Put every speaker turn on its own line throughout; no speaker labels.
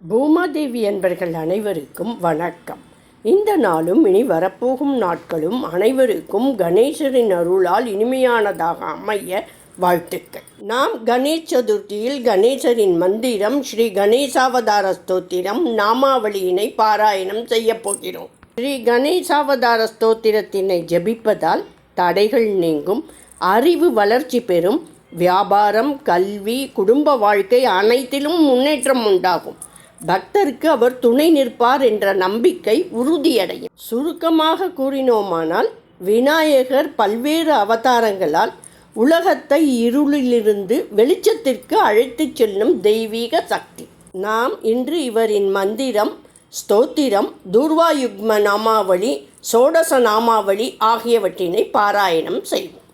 பூமாதேவி என்பர்கள் அனைவருக்கும் வணக்கம். இந்த நாளும் இனி வரப்போகும் நாட்களும் அனைவருக்கும் கணேசரின் அருளால் இனிமையானதாக அமைய வாழ்த்துக்கள். நாம் கணேஷ் சதுர்த்தியில் கணேசரின் மந்திரம் ஸ்ரீ கணேசாவதார ஸ்தோத்திரம் நாமாவளியினை பாராயணம் செய்ய போகிறோம். ஸ்ரீ கணேசாவதார ஸ்தோத்திரத்தினை ஜபிப்பதால் தடைகள் நீங்கும். அறிவு வளர்ச்சி பெறும். வியாபாரம் கல்வி குடும்ப வாழ்க்கை அனைத்திலும் முன்னேற்றம் உண்டாகும். பக்தருக்கு அவர் துணை நிற்பார் என்ற நம்பிக்கை உறுதியடையும். சுருக்கமாக கூறினோமானால் விநாயகர் பல்வேறு அவதாரங்களால் உலகத்தை இருளிலிருந்து வெளிச்சத்திற்கு அழைத்துச் செல்லும் தெய்வீக சக்தி. நாம் இன்று இவரின் மந்திரம் ஸ்தோத்திரம் தூர்வாயுக்ம நாமாவளி சோடச நாமாவளி ஆகியவற்றினை பாராயணம் செய்வோம்.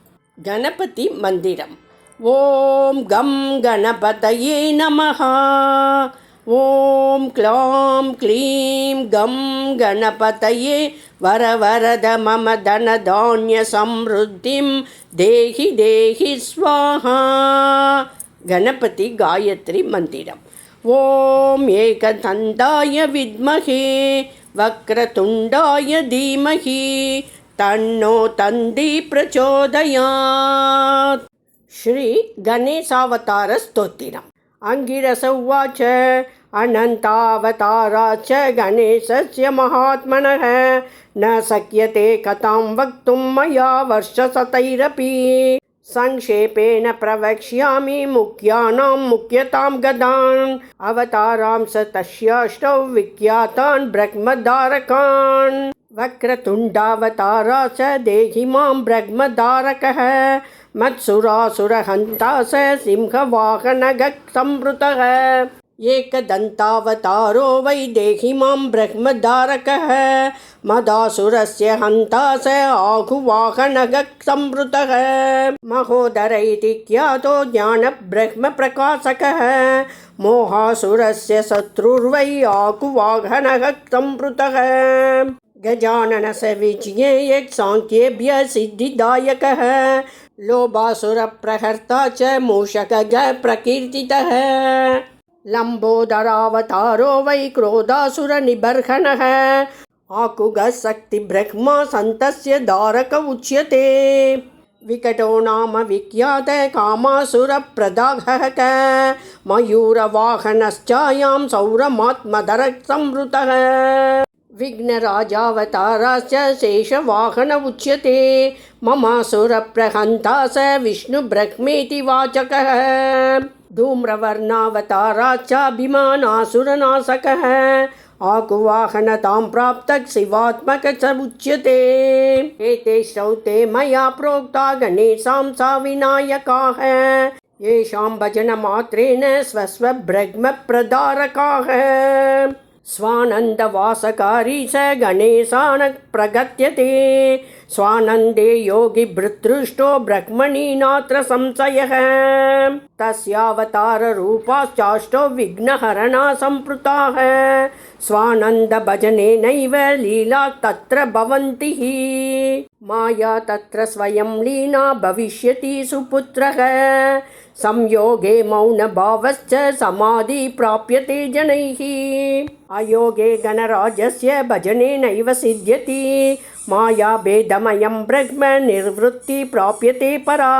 கணபதி மந்திரம். ஓம் கம் கணபதையே நமகா ஓம் க்ளாம் க்ளீம் கம் கணபதையே வர வரத மம தன தானிய சம்ருத்திம் தேகி தேகி ஸ்வாஹா. கணபதி காயத்ரி மந்திரம். ஓம் ஏகதந்தாய வித்மகே வக்ரதுண்டாய தீமகி தன்னோ தந்தி பிரச்சோதயாத். ஸ்ரீ கணேசாவதார ஸ்தோத்திரம். अङ्गिरस उवाच अनन्तावतारा च गणेशस्य महात्मनः। न शक्यते कथां वक्तुं मया वर्षशतैरपि संक्षेपेण प्रवक्ष्यामि मुख्यानां मुख्यतां गदान्। अवतारां स तस्याष्टौ विख्यातान् ब्रह्मधारकान् वक्रतुण्डावतारा च देहि माँ ब्रह्मधारकः मत्सुरासुरहन्ता स सिंहवाहनगः संवृतः एकदन्तावतारो वै देहि माँ ब्रह्मधारकः मदासुरस्य हन्ता स आहुवाहनगः संवृतः महोदर इति ख्यातो ज्ञानब्रह्मप्रकाशकः मोहासुरस्य शत्रुर्वै आकुवाहनः संवृतः गजाननस विजये यत् साङ्ख्येभ्य सिद्धिदायकः लोभासुरप्रहर्ता च मूषकः प्रकीर्तितः लम्बोदरावतारो वै क्रोधासुरनिबर्हणः आकुगः शक्तिब्रह्मा सन्तस्य दारक उच्यते विकटो नाम विख्यात कामासुरप्रदाघः क मयूरवाहनश्चायां सौरमात्मधरः संवृतः विघ्नराजावताराश्च शेषवाहन उच्यते ममासुरप्रहन्ता स विष्णुब्रह्मेति वाचकः धूम्रवर्णावताराश्चाभिमानासुरनाशकः आकुवाहनतां प्राप्तः शिवात्मक च उच्यते एते श्रौते मया प्रोक्ता गणेशां सा विनायकाः येषां भजनमात्रेण स्वस्वब्रह्मप्रदारकाः स्वानन्दवासकारी स गणेशान् प्रगत्यते। स्वानन्दे योगिभृतृष्टो ब्रह्मणि नात्र संशयः। तस्यावताररूपाश्चाष्टो विघ्नहरणा सम्पृताः स्वानन्दभजनेनैव लीला तत्र भवन्ति माया तत्र स्वयं लीना भविष्यति सुपुत्रः संयोगे मौनभावश्च समाधि प्राप्यते जनैः। अयोगे गणराजस्य भजनेनैव सिद्ध्यति। मायाभेदमयं ब्रह्म निर्वृत्ति प्राप्यते परा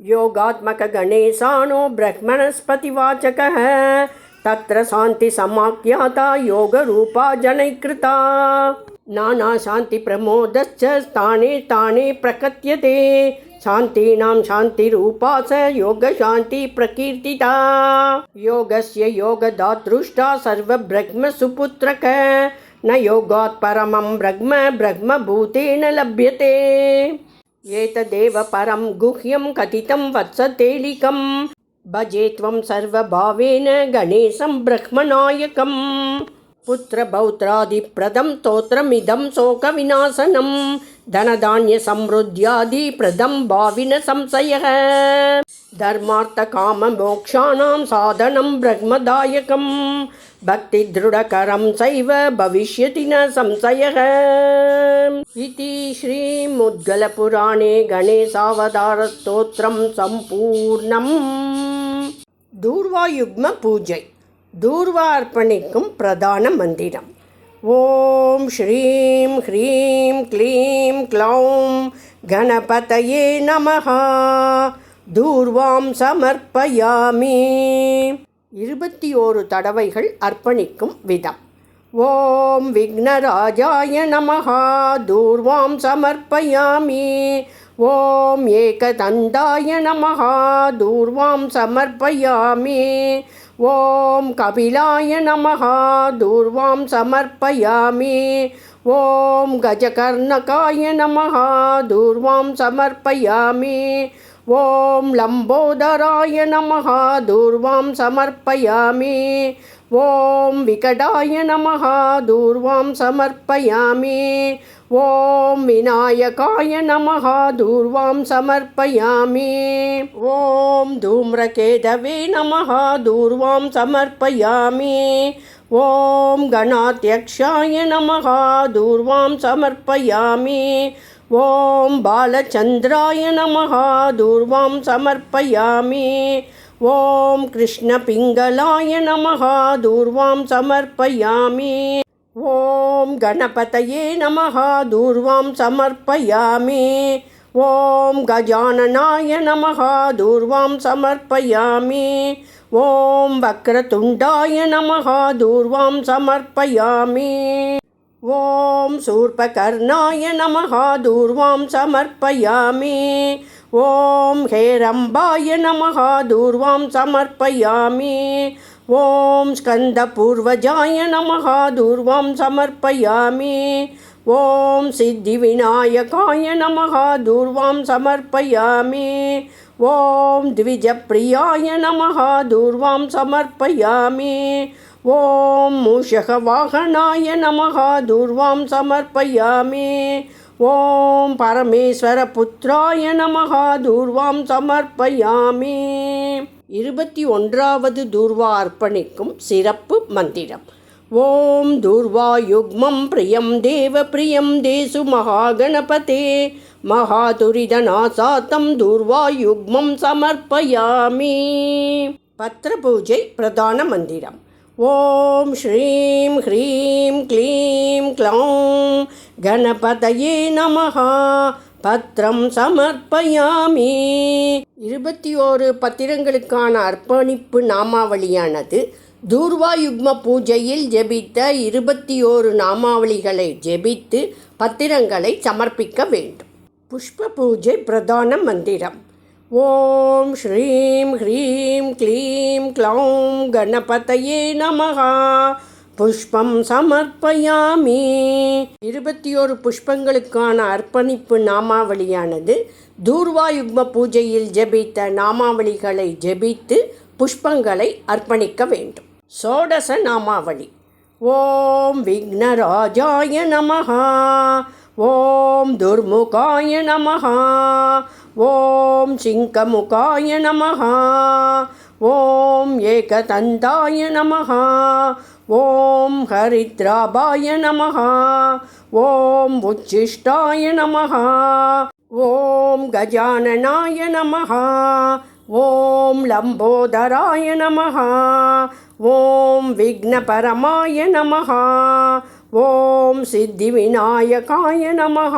योगात्मकगणेशानो ब्रह्मणस्पतिवाचकः। तत्र शान्तिसमाख्याता योगरूपा जनैकृता। नानाशान्तिप्रमोदश्च स्थाने स्थाने प्रकट्यते शान्तीनां शान्तिरूपा स योगशान्तिप्रकीर्तिता। योगस्य योगदातृष्टा सर्वब्रह्मसुपुत्रक। न योगात् परमं ब्रह्म ब्रह्मभूतेन लभ्यते। एतदेव परं गुह्यं कथितं वत्सतेलिकं भजे त्वं सर्वभावेन गणेशं ब्रह्मनायकम् पुत्रपौत्रादिप्रदं स्तोत्रमिदं शोकविनाशनं धनधान्यसमृद्ध्यादिप्रदं भाविन संशयः धर्मार्थकाममोक्षाणां साधनं ब्रह्मदायकं भक्तिदृढकरं सैव भविष्यति न संशयः इति श्रीमुद्गलपुराणे गणेशावतारस्तोत्रं सम्पूर्णम् दूर्वायुग्म पूजै தூர்வார்ப்பணிக்கும் பிரதான மந்திரம். ஓம் ஸ்ரீம் ஹ்ரீம் க்ளீம் க்ளௌம் கணபதயே நமஹா. தூர்வாம் சமர்ப்பயாமி. இருபத்தி ஓரு தடவைகள் அர்ப்பணிக்கும் விதம். ஓம் விக்னராஜாய நமஹா. தூர்வாம் சமர்ப்பயாமி. ஓம் ஏகதந்தாய நமஹா. தூர்வாம் சமர்ப்பயாமி. ஓம் கபிலாய நமஹ தூர்வாம் சமர்ப்பயாமி ஓம் கஜகர்ணகாய நமஹ தூர்வாம் சமர்ப்பயாமி ஓம் லம்போதராய நமஹ தூர்வாம் சமர்ப்பயாமி. ஓம் விகடாய நமஹ தூர்வாம் சமர்ப்பயாமி. ஓம் விநாயகாய நமஹ தூர்வாம் சமர்ப்பயாமி. ஓம் தூம்ரகேதவே நமஹ தூர்வாம் சமர்ப்பயாமி. ஓம் கணாத்தியக்ஷாய நமஹ தூர்வாம் சமர்ப்பயாமி. ஓம் பாலச்சந்திராய நமஹா தூர்வாம் சமர்ப்பயாமி. ஓம் கிருஷ்ணபிங்களாய நமஹா தூர்வாம் சமர்ப்பயாமி. ஓம் கணபதயே நமஹா தூர்வாம் சமர்ப்பயாமி. ஓம் கஜானனாய நமஹா தூர்வாம் சமர்ப்பயாமி. ஓம் வக்ரதுண்டாய நமஹா தூர்வாம் சமர்ப்பயாமி. ஓம் சூர்பகர்ணாய நமஹா தூர்வாம் சமர்ப்பயாமி. ஓம் ஹேரம்பாய நமஹா தூர்வாம் சமர்ப்பயாமி. ஓம் ஸ்கந்தபூர்வஜாய நமஹா தூர்வாம் சமர்ப்பயாமி. ஓம் சித்தி விநாயகாய நமகா தூர்வாம் சமர்ப்பயாமே. ஓம் த்விஜப்பிரியாய நமகா தூர்வாம் சமர்ப்பயாமே. ஓம் மூஷக வாகனாய நமகா தூர்வாம் சமர்ப்பயாமே. ஓம் பரமேஸ்வரபுத்திராய நமகா தூர்வாம் சமர்ப்பயாமே. இருபத்தி ஒன்றாவது தூர்வா அர்ப்பணிக்கும் சிறப்பு மந்திரம். ஓம் துர்வாயுக்மம் பிரியம் தேவ பிரியம் தேசு மகாகணபதே. மகாதுரிதநாசாத்தம் துர்வாயுக்மம் சமர்ப்பயாமி. பத்திரபூஜை பிரதான மந்திரம். ஓம் ஸ்ரீம் ஹ்ரீம் க்ளீம் க்ளௌம். கணபதயே நமஹா. பத்திரம் சமர்ப்பயாமி. இருபத்தி ஓரு பத்திரங்களுக்கான அர்ப்பணிப்பு நாமாவளியானது தூர்வா யுக்ம பூஜையில் ஜெபித்த இருபத்தி ஓரு நாமாவளிகளை ஜெபித்து பத்திரங்களை சமர்ப்பிக்க வேண்டும். புஷ்ப பூஜை பிரதான மந்திரம். ஓம் ஸ்ரீம் ஹ்ரீம் க்ளீம் க்ளௌம் கணபதயே நமகா புஷ்பம் சமர்ப்பயாமி. இருபத்தி ஓரு புஷ்பங்களுக்கான அர்ப்பணிப்பு நாமாவளியானது தூர்வா யுக்ம பூஜையில் ஜெபித்த நாமாவளிகளை ஜெபித்து புஷ்பங்களை அர்ப்பணிக்க வேண்டும். சோடச நாமாவளி ஓம் விக்னராஜாய நமஹா. ஓம் துர்முகாய நமஹா. ஓம் சிங்கமுகாய நமஹா. ஓம் ஏகதந்தாய நமஹா. ஓம் ஹரித்ராபாய நமஹா. ஓம் உச்சிஷ்டாய நமஹா. ஓம் கஜானனாய நமஹா. ॐ लम्बोदराय नमः। ॐ विघ्नपरमाय नमः। ॐ सिद्धिविनायकाय नमः।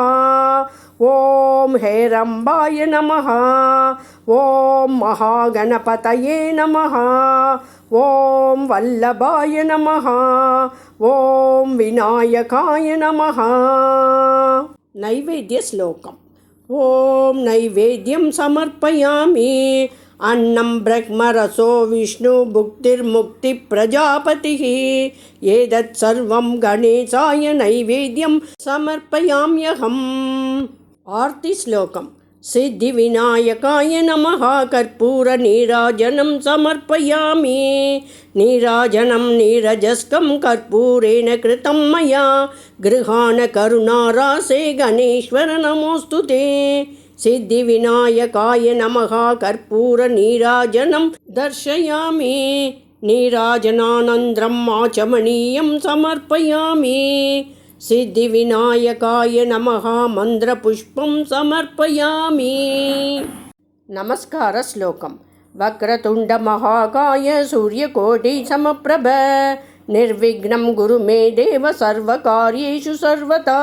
ॐ हेरम्बाय नमः। ॐ महागणपतये नमः। ॐ वल्लभाय नमः। ॐ विनायकाय नमः। नैवेद्यश्लोकम्। ॐ नैवेद्यं समर्पयामि। अन्नं ब्रह्मरसो विष्णुभुक्तिर्मुक्तिप्रजापतिः एतत् सर्वं गणेशाय नैवेद्यं समर्पयाम्यहम्। आर्तिश्लोकम् सिद्धिविनायकाय नमः कर्पूरनीराजनं समर्पयामि। नीराजनं नीरजस्कं कर्पूरेण कृतं मया। गृहाण करुणारासे गणेश्वर नमोऽस्तु ते। सिद्धिविनायकाय नमः कर्पूरनीराजनं दर्शयामि। नीराजनानन्द्रम् आचमनीयं समर्पयामि सिद्धिविनायकाय नमः मन्त्रपुष्पं समर्पयामि नमस्कारश्लोकं वक्रतुण्डमहाकाय सूर्यकोटिसमप्रभ निर्विघ्नं गुरु मे देव सर्वकार्येषु सर्वदा